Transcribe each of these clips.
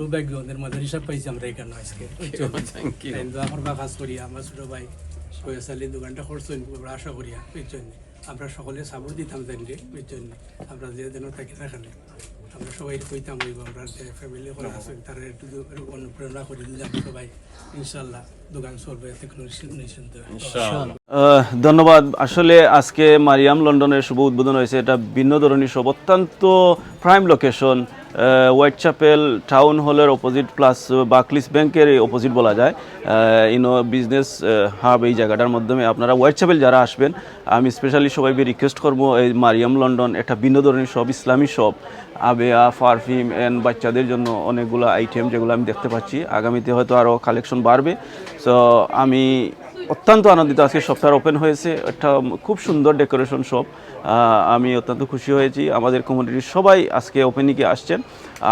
সৌভাগ্য ওদের হিসাব পাইছি আমরা এখানে আজকে আমার বা কাজ করিয়া আমার ছোট ভাই দোকানটা করছেন আশা করিয়া বুঝছেন আমরা সকলে সাপোর্ট দিতাম আমরা যে যেন থাকি আমরা সবাই কইতাম হইব আমরা যে ফ্যামিলি করে আছেন তারা একটু অনুপ্রেরণা করি দিলাম সবাই ইনশাল্লাহ দোকান চলবে নিশ্চিন্ত আহ, ধন্যবাদ আসলে আজকে মারিয়াম লন্ডনের শুভ উদ্বোধন হয়েছে এটা ভিন্ন ধরনের সব অত্যন্ত prime location Whitechapel town হলের অপোজিট প্লাস বাকলিস ব্যাংকের অপোজিট বলা যায়। ইনো বিজনেস হাব এই জায়গাটার মাধ্যমে আপনারা হোয়াইট চ্যাপেল যারা আসবেন, আমি স্পেশালি সবাইকে রিকোয়েস্ট করব এই মারিয়াম লন্ডন একটা ভিন্ন ধরনের সব ইসলামী সব আবেয়া পারফিউম অ্যান্ড বাচ্চাদের জন্য অনেকগুলো আইটেম যেগুলো আমি দেখতে পাচ্ছি। আগামীতে হয়তো আরও কালেকশন বাড়বে। সো আমি অত্যন্ত আনন্দিত। আজকে সপ্তাহ ওপেন হয়েছে, একটা খুব সুন্দর ডেকোরেশন শপ আমি অত্যন্ত খুশি হয়েছি। আমাদের কমিউনিটির সবাই আজকে ওপেনিংয়ে আসছেন,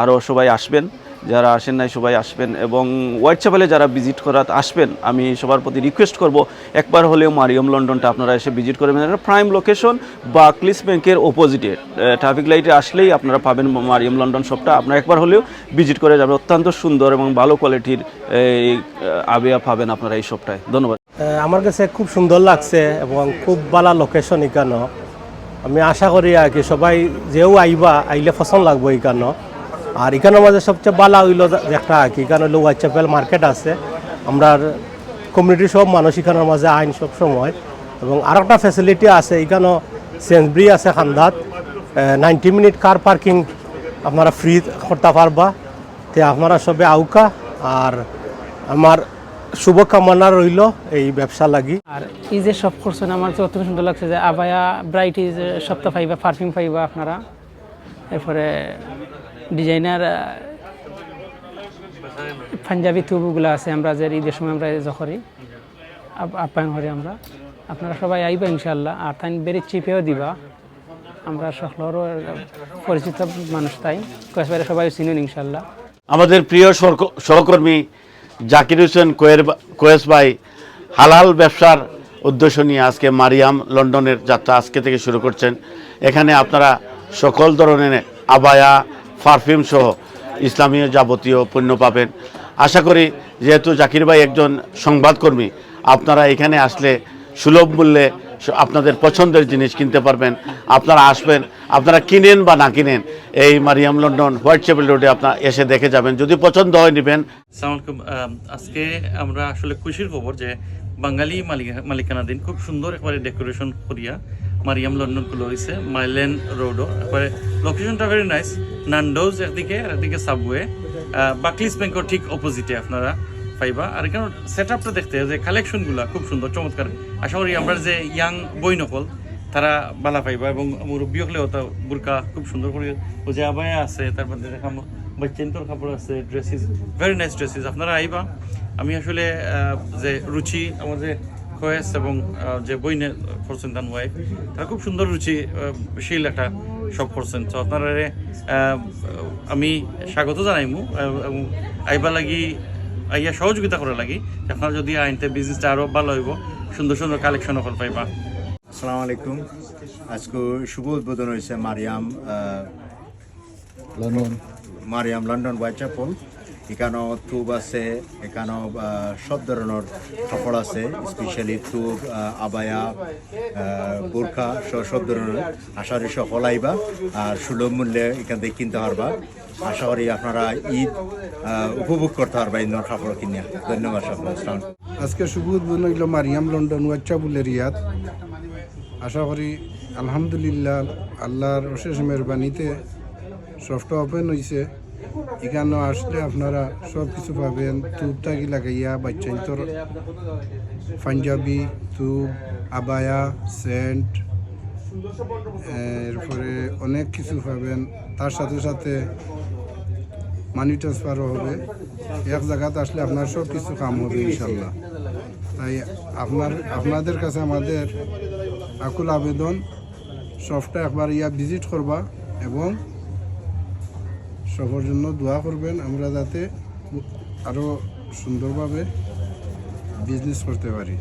আরও সবাই আসবেন। যারা আসেন নাই, সবাই আসবেন এবং হোয়াইট চ্যাপেলে যারা ভিজিট করাতে আসবেন, আমি সবার প্রতি রিকোয়েস্ট করব, একবার হলেও মারিয়াম লন্ডনটা আপনারা এসে ভিজিট করবেন এটা প্রাইম লোকেশন বা ক্লিস ব্যাংকের অপোজিটে ট্রাফিক লাইটে আসলেই আপনারা পাবেন মারিয়াম লন্ডন শপটা আপনারা একবার হলেও ভিজিট করে যাবেন। অত্যন্ত সুন্দর এবং ভালো কোয়ালিটির এই আবেয়া পাবেন আপনারা এই শপটায় ধন্যবাদ। আমার কাছে খুব সুন্দর লাগছে এবং খুব ভালো লোকেশন এখানো। আমি আশা করি আর কি সবাই যেও আইবা, আইলে পছন্দ লাগবো এখানো। আর এখানের মাঝে সবচেয়ে ভালো হইল একটা আর কি, এখানে হলো হোয়াইট মার্কেট আছে। আমরা কমিউনিটির সব মানুষ এখানের মাঝে আইন সব সময়। এবং আর একটা ফ্যাসিলিটি আছে এখানেও সেন্সব্রি আছে খান্দাত। নাইনটি মিনিট কার পার্কিং আপনারা ফ্রি করতে পারবা। তে আপনারা সবে আউকা। আর আমার শুভকামনা রইল এই ব্যবসা লাগি। আর এই যে সব করছেন আমার তো অত্যন্ত সুন্দর লাগছে যে আবায়া ব্রাইট ইজ সপ্তাহ পাইবা পারফিউম পাইবা আপনারা। এরপরে ডিজাইনার পাঞ্জাবি তুবুগুলো আছে আমরা যে ঈদের সময় আমরা যখনই আপ্যায়ন করি আমরা। আপনারা সবাই আইবা ইনশাল্লাহ আর তাই বেরি চিপেও দিবা। আমরা সকলেরও পরিচিত মানুষ তাই কয়েকবারে সবাই চিনুন ইনশাল্লাহ আমাদের প্রিয় সহকর্মী জাকির হোসেন কোয়ের কোয়েস ভাই হালাল ব্যবসার উদ্দেশ্য নিয়ে আজকে মারিয়াম লন্ডনের যাত্রা আজকে থেকে শুরু করছেন। এখানে আপনারা সকল ধরনের আবায়া, পারফিউম সহ ইসলামীয় যাবতীয় পণ্য পাবেন। আশা করি যেহেতু জাকির ভাই একজন সংবাদকর্মী, আপনারা এখানে আসলে সুলভ মূল্যে আপনাদের পছন্দের জিনিস কিনতে পারবেন, আপনারা আসবেন, আপনারা কিনেন বা না কিনেন, এই মারিয়াম লন্ডন হোয়াইট চ্যাপেল রোডে আপনার এসে দেখে যাবেন। যদি পছন্দ হয় নেবেন। আজকে আমরা আসলে খুশির খবর যে বাঙালি মালিকা- মালিকানাধীন খুব সুন্দর একবারে ডেকোরেশন করিয়া মারিয়াম লন্ডন খুলে হয়েছে মাইলেন রোডও। একবারে লোকেশনটা ভেরি নাইস নান্ডোজ একদিকে একদিকে সাবওয়ে বাকলিস ব্যাংকের ঠিক অপোজিটে আপনারা। পাইবা। আর এখানে সেট আপটা দেখতে যে কালেকশনগুলো খুব সুন্দর, চমৎকার। আশা করি আমরা যে ইয়াং বই নকল তারা বালা পাইবা এবং মুরব্বী হলেও তা বুরকা খুব সুন্দর করে ও যে আবায়া আছে, তার মধ্যে দেখাম, বাচ্চেন্তর কাপড় আছে ড্রেসেস ভেরি নাইস ড্রেসেস আপনারা আইবা। আমি আসলে যে রুচি আমাদের খয়েস এবং যে বই করছেন তান ওয়াইফ তারা খুব সুন্দর রুচি শিল একটা সব করছেন তো আপনারা আমি স্বাগত জানাইমু এবং আইবা লাগি আইয়া সহযোগিতা করা লাগি আপনারা যদি আইনতে বিজনেসটা আরও ভালো হইব সুন্দর সুন্দর কালেকশন অকল পাইবা। আসসালামু আলাইকুম। আজকে শুভ উদ্বোধন হয়েছে Mariam London. Mariam London white এখানেও তুব আছে এখানেও আহ, সব ধরনের কাপড় আছে স্পেশালি আহ, আবায়া আহ, বোরখা সব ধরনের। আশা করি সকল আইবা আর সুলভ মূল্যে এখান থেকে কিনতে পারবা। আশা করি আপনারা ঈদ উপভোগ করতে পারবা ইন্দোর কাপড় কিনিয়া ধন্যবাদ আসসালাম আজকে শুভ উদ্বোধন হইল মারিয়াম লন্ডন ওয়াচ্চাবুলের রিয়াদ। আশা করি আলহামদুলিল্লাহ আল্লাহর অশেষ মেহরবানিতে সফট ওপেন হয়েছে এখানে আসলে আপনারা সব কিছু পাবেন। তুপ টাকি লাগাইয়া, বাচ্চাইন্তর, পাঞ্জাবি তুপ আবায়া, সেন্ট এরপরে অনেক কিছু পাবেন। তার সাথে সাথে মানি ট্রান্সফারও হবে। এক জায়গাতে আসলে আপনার সব কিছু কাম হবে ইনশাল্লাহ তাই আপনার, আপনাদের কাছে আমাদের আকুল আবেদন, সবটা একবার ইয়া ভিজিট করবা এবং সবার জন্য দোয়া করবেন। আমরা যাতে আরও সুন্দরভাবে বিজনেস করতে পারি।